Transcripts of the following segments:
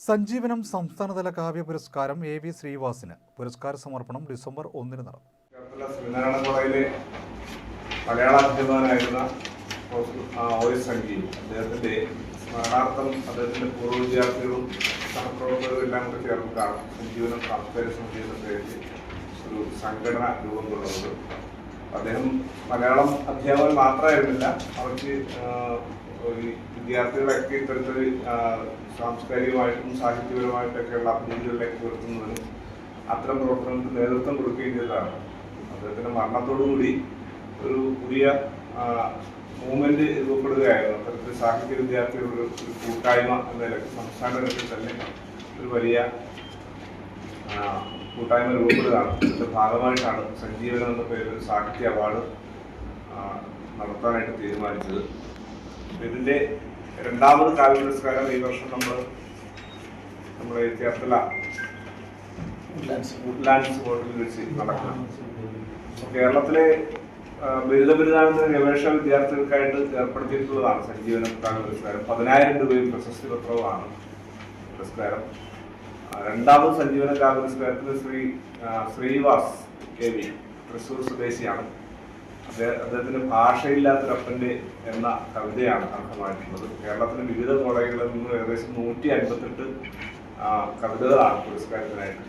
സഞ്ജീവനം സംസ്ഥാനതല കാവ്യ പുരസ്കാരം A V ശ്രീവാസിന് പുരസ്കാര സമർപ്പണം ഡിസംബർ ഒന്നിന് നടന്നു ശ്രീനാരായണ കോളേജിലെ മലയാള അധ്യാപകനായിരുന്ന ഒ എസ് അദ്ദേഹത്തിന്റെ സ്മരണാർത്ഥം അദ്ദേഹത്തിന്റെ പൂർവ വിദ്യാർത്ഥികളും സഹപ്രവർത്തകരും എല്ലാം കൂടെ ചേർന്നിട്ടാണ് സഞ്ജീവനം സാംസ്കാരിക സമിതി എന്ന പേരിൽ ഒരു സംഘടന രൂപം കൊള്ളുന്നത് അദ്ദേഹം മലയാളം അധ്യാപകൻ മാത്രമായിരുന്നില്ല അവർക്ക് വിദ്യാർത്ഥികളൊക്കെ ഇത്തരത്തിൽ സാംസ്കാരികമായിട്ടും സാഹിത്യപരമായിട്ടൊക്കെയുള്ള അഭിരുചികളിലേക്ക് ഉയർത്തുന്നതിനും അത്തരം പ്രവർത്തനങ്ങൾക്ക് നേതൃത്വം കൊടുക്കുകയും ചെയ്തതാണ് അദ്ദേഹത്തിന്റെ മരണത്തോടുകൂടി ഒരു പുതിയ മൂവ്മെന്റ് രൂപപ്പെടുകയായിരുന്നു. അത്തരത്തിൽ സാഹിത്യ വിദ്യാർത്ഥികളുടെ ഒരു കൂട്ടായ്മ എന്ന നിലയ്ക്ക് സംസ്ഥാന തലത്തിൽ തന്നെ ഒരു വലിയ കൂട്ടായ്മ രൂപപ്പെടുകയാണ്. അതിന്റെ ഭാഗമായിട്ടാണ് സഞ്ജീവനം എന്ന പേരിൽ സാഹിത്യ അവാർഡ് നടത്താനായിട്ട് തീരുമാനിച്ചത്. ഇതിന്റെ രണ്ടാമത് കാവ്യ പുരസ്കാരം ഈ വർഷം നമ്മൾ നമ്മുടെ ചേർത്തല വുഡ്ലാൻഡ്സ് ഹോട്ടലിൽ വെച്ച് നടക്കണം. കേരളത്തിലെ ബിരുദ ബിരുദാനന്തര ഗവേഷണ വിദ്യാർത്ഥികൾക്കായിട്ട് ഏർപ്പെടുത്തിയിട്ടുള്ളതാണ് സഞ്ജീവനം കാവ്യ പുരസ്കാരം. പതിനായിരം രൂപയും പ്രശസ്തി പത്രവുമാണ് പുരസ്കാരം. രണ്ടാമത് സഞ്ജീവന കാവ്യ പുരസ്കാരത്തിന് ശ്രീ ശ്രീവാസ് കെ വി തൃശ്ശൂർ സ്വദേശിയാണ്. അദ്ദേഹ- അദ്ദേഹത്തിന് ഭാഷയില്ലാത്തൊരപ്പന്റെ എന്ന കവിതയാണ് അർഹമായിട്ടുള്ളത് കേരളത്തിലെ വിവിധ കോളേജുകളിൽ നിന്ന് ഏകദേശം നൂറ്റി അൻപത്തെട്ട് കവിതകളാണ് പുരസ്കാരത്തിനായിട്ട്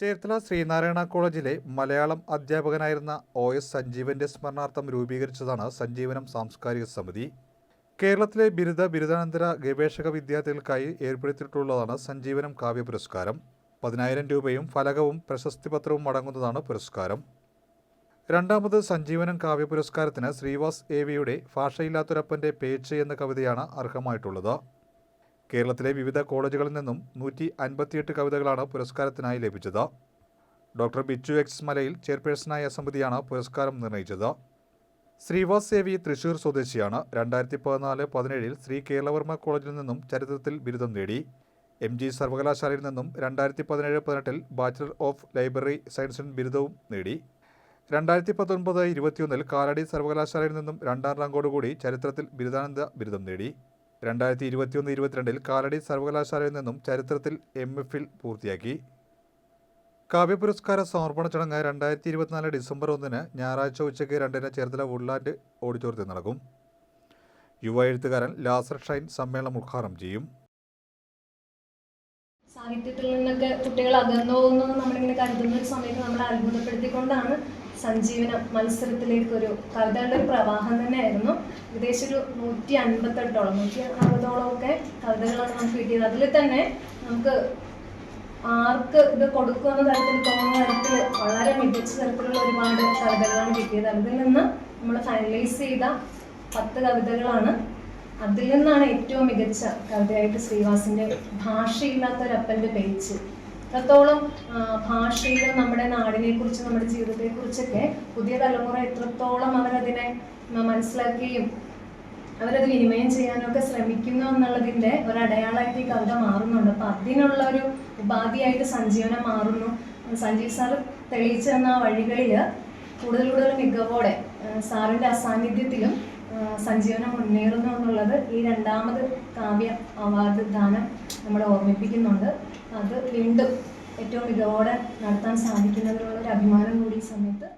ചേർത്തല ശ്രീനാരായണ കോളേജിലെ മലയാളം അധ്യാപകനായിരുന്ന ഒ എസ് സഞ്ജീവന്റെ സ്മരണാർത്ഥം രൂപീകരിച്ചതാണ് സഞ്ജീവനം സാംസ്കാരിക സമിതി. കേരളത്തിലെ ബിരുദ ബിരുദാനന്തര ഗവേഷക വിദ്യാർത്ഥികൾക്കായി ഏർപ്പെടുത്തിയിട്ടുള്ളതാണ് സഞ്ജീവനം കാവ്യ പുരസ്കാരം. പതിനായിരം രൂപയും ഫലകവും പ്രശസ്തി പത്രവും അടങ്ങുന്നതാണ് പുരസ്കാരം. രണ്ടാമത് സഞ്ജീവനം കാവ്യ പുരസ്കാരത്തിന് ശ്രീവാസ് എ വിയുടെ ഭാഷയില്ലാത്തൊരപ്പന്റെ പേച്ച് എന്ന കവിതയാണ് അർഹമായിട്ടുള്ളത്. കേരളത്തിലെ വിവിധ കോളേജുകളിൽ നിന്നും നൂറ്റി അൻപത്തിയെട്ട് കവിതകളാണ് പുരസ്കാരത്തിനായി ലഭിച്ചത്. ഡോക്ടർ ബിച്ചു എക്സ് മലയിൽ ചെയർപേഴ്സണായ സമിതിയാണ് പുരസ്കാരം നിർണയിച്ചത്. ശ്രീവാസ് സേവി തൃശൂർ സ്വദേശിയാണ്. രണ്ടായിരത്തി പതിനാല് പതിനേഴിൽ ശ്രീ കേരളവർമ്മ കോളേജിൽ നിന്നും ചരിത്രത്തിൽ ബിരുദം നേടി. എം ജി സർവകലാശാലയിൽ നിന്നും രണ്ടായിരത്തി പതിനേഴ് പതിനെട്ടിൽ ബാച്ചിലർ ഓഫ് ലൈബ്രറി സയൻസിൽ ബിരുദവും നേടി. രണ്ടായിരത്തി പത്തൊൻപത് ഇരുപത്തിയൊന്നിൽ കാലടി സർവകലാശാലയിൽ നിന്നും രണ്ടാം റാങ്കോട് കൂടി ചരിത്രത്തിൽ ബിരുദാനന്ദ ബിരുദം നേടി. രണ്ടായിരത്തി ഇരുപത്തിയൊന്ന് ഇരുപത്തിരണ്ടിൽ കാലടി സർവകലാശാലയിൽ നിന്നും ചരിത്രത്തിൽ എം എഫിൽ പൂർത്തിയാക്കി. കാവ്യ പുരസ്കാര സമർപ്പണ ചടങ്ങ് രണ്ടായിരത്തി ഇരുപത്തിനാല് ഡിസംബർ ഒന്നിന് ഞായറാഴ്ച ഉച്ചയ്ക്ക് രണ്ടിന് ചേർത്തല വുഡ്ലാൻഡ് ഓഡിറ്റോറിയത്തിൽ നടക്കും. യുവ എഴുത്തുകാരൻ ലാസർ ഷൈൻ സമ്മേളനം ഉദ്ഘാടനം ചെയ്യും. സാഹിത്യത്തിൽ നിന്നൊക്കെ കുട്ടികൾ അകന്നു പോകുന്നു നമ്മളിങ്ങനെ കരുതുന്ന ഒരു സമയത്ത് നമ്മളെ അത്ഭുതപ്പെടുത്തിക്കൊണ്ടാണ് സഞ്ജീവനം മത്സരത്തിലേക്ക് ഒരു കവിതകളുടെ ഒരു പ്രവാഹം തന്നെയായിരുന്നു. ഏകദേശം ഒരു നൂറ്റി അൻപത്തെട്ടോളം നൂറ്റി അറുപതോളം ഒക്കെ കവിതകളാണ് നമുക്ക് കിട്ടിയത്. അതിൽ തന്നെ നമുക്ക് ആർക്ക് ഇത് കൊടുക്കുമെന്ന തരത്തിൽ തോന്നുന്ന തരത്തിൽ വളരെ മികച്ച തരത്തിലുള്ള ഒരുപാട് കവിതകളാണ് കിട്ടിയത്. അതിൽ നിന്ന് നമ്മൾ ഫൈനലൈസ് ചെയ്ത പത്ത് കവിതകളാണ്. അതിൽ നിന്നാണ് ഏറ്റവും മികച്ച കവിതയായിട്ട് ശ്രീവാസിന്റെ ഭാഷയില്ലാത്തൊരപ്പന്റെ പേച്ച് എത്രത്തോളം ഭാഷയിലും നമ്മുടെ നാടിനെ കുറിച്ച് നമ്മുടെ ജീവിതത്തെ കുറിച്ചൊക്കെ പുതിയ തലമുറ എത്രത്തോളം അവരതിനെ മനസ്സിലാക്കുകയും അവരത് വിനിമയം ചെയ്യാനൊക്കെ ശ്രമിക്കുന്നു എന്നുള്ളതിന്റെ ഒരു അടയാളമായിട്ട് ഈ കവിത മാറുന്നുണ്ട്. അപ്പൊ അതിനുള്ള ഒരു ഉപാധിയായിട്ട് സഞ്ജീവനം മാറുന്നു. സഞ്ജീവ് സാർ തെളിയിച്ചു തന്ന ആ വഴികളിൽ കൂടുതൽ കൂടുതൽ മികവോടെ സാറിന്റെ അസാന്നിധ്യത്തിലും സഞ്ജീവനം മുന്നേറുന്നു എന്നുള്ളത് ഈ രണ്ടാമത് കാവ്യ അവാർഡ് ദാനം നമ്മളെ ഓർമ്മിപ്പിക്കുന്നുണ്ട്. അത് വീണ്ടും ഏറ്റവും മികവോടെ നടത്താൻ സാധിക്കുന്നതിനുള്ള ഒരു അഭിമാനം കൂടി ഈ സമയത്ത്